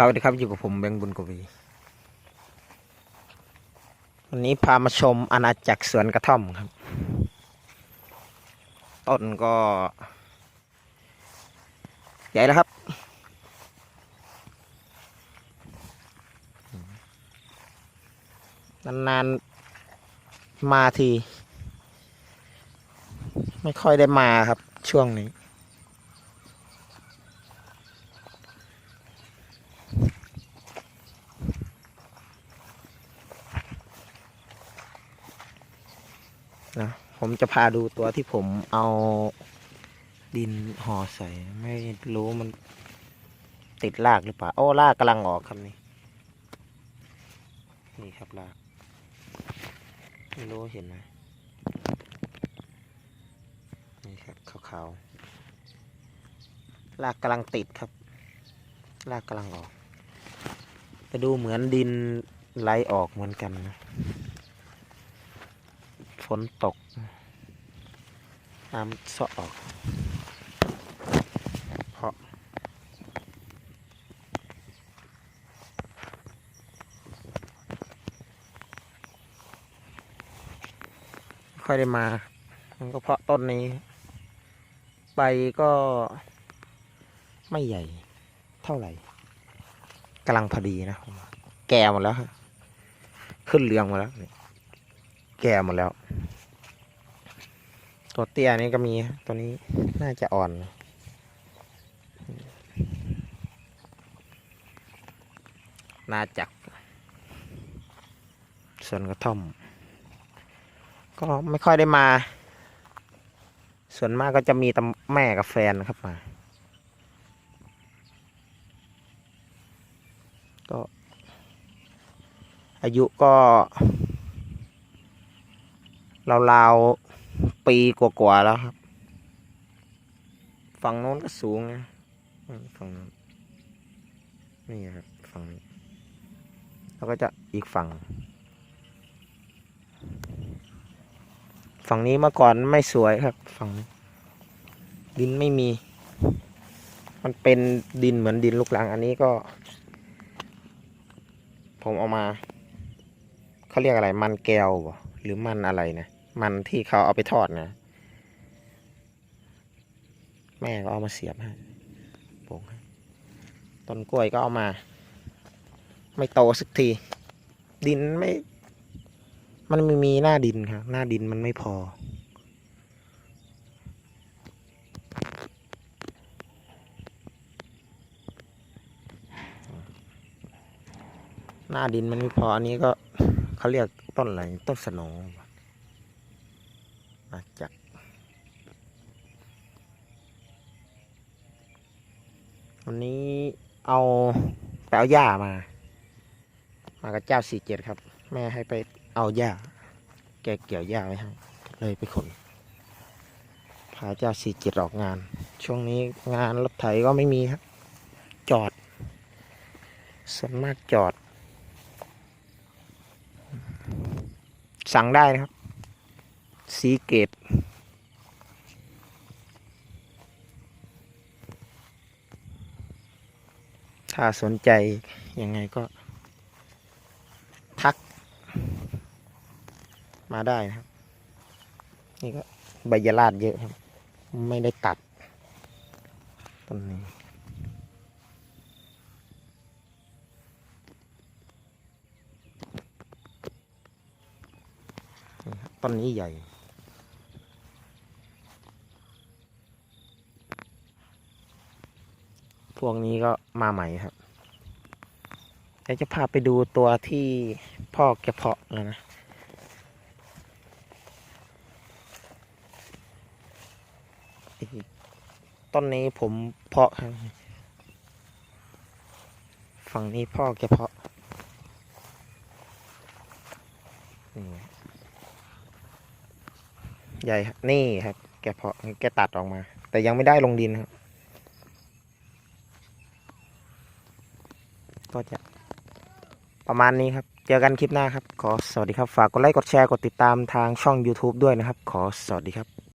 ครับสวัสดีครับอยู่กับผมแบงค์บุญกวี วันนี้พามาชมอาณาจักรสวนกระท่อมครับ ต้นก็ ใหญ่แล้วครับ นานๆ มาที ไม่ค่อยได้มาครับช่วงนี้ ผมจะพาดูตัวที่ผมเอาดินห่อใส่ ไม่รู้มันติดรากหรือเปล่าโอ้รากกำลังออกครับนี่ นี่ครับราก ไม่รู้เห็นไหมนี่ครับขาวๆรากกำลังติดครับ รากกำลังออกแต่ดูเหมือนดินไหลออกเหมือนกันนะ ฝนตก น้ำสะออก เพราะ ค่อยได้มา มันก็เพราะต้นนี้ ใบก็ไม่ใหญ่เท่าไหร่กำลังพอดีนะ แก่หมดแล้ว ขึ้นเรืองหมาแล้ว แก่หมดแล้ว ตัวเตี้ยนี่ก็มีตัวนี้น่าจะอ่อนน่าจัก ส่วนกระท่อม ก็ไม่ค่อยได้มา ส่วนมากก็จะมีแต่แม่กับแฟนนะครับมา ก็ อายุก็ราวๆ ปีกว่าๆแล้วครับ ฝั่งโน้นก็สูงนะฝั่งโน้นนี่ครับฝั่งนี้แล้วก็จะอีกฝั่ง ฝั่งนี้เมื่อก่อนไม่สวยครับ ฝั่งดินไม่มี มันเป็นดินเหมือนดินลูกรัง อันนี้ก็ ผมเอามา เขาเรียกอะไรมันแก้วหรือมันอะไรนะ มันที่เขาเอาไปทอดนะ แม่ก็เอามาเสียบให้ปลูกให้ต้นกล้วยก็เอามา ไม่โตสักที ดินไม่ มันไม่มีหน้าดินครับ หน้าดินมันไม่พอ หน้าดินมันไม่พอ อันนี้ก็เขาเรียกต้นอะไร ต้นสโหน มาจากวันนี้เอาไปเอาหญ้ามา มากับเจ้าสี่เจ็ดครับ แม่ให้ไปเอาหญ้า แกเกี่ยวหญ้าไว้ให้เลยไปขนพาเจ้าสี่เจ็ดออกงาน ช่วงนี้งานรถไถก็ไม่มีครับ จอดส่วนมากจอด สั่งได้นะครับ สีเกตถ้าสนใจยังไงก็ ทัก มาได้นะครับ นี่ก็ใบยราดเยอะครับ ไม่ได้ตัดต้นนี้ต้นนี้ใหญ่ พวกนี้ก็มาใหม่ครับเดี๋ยวจะพาไปดูตัวที่พ่อแกเพาะแล้วนะต้นนี้ผมเพาะครับฝั่งนี้พ่อแกเพาะนี่ใหญ่นี่ครับ แกเพาะแกตัดออกมา แต่ยังไม่ได้ลงดินครับ ก็จะประมาณนี้ครับ เจอกันคลิปหน้าครับ ขอสวัสดีครับ ฝากกดไลค์ กดแชร์ กดติดตามทางช่อง YouTube ด้วยนะครับ ขอสวัสดีครับ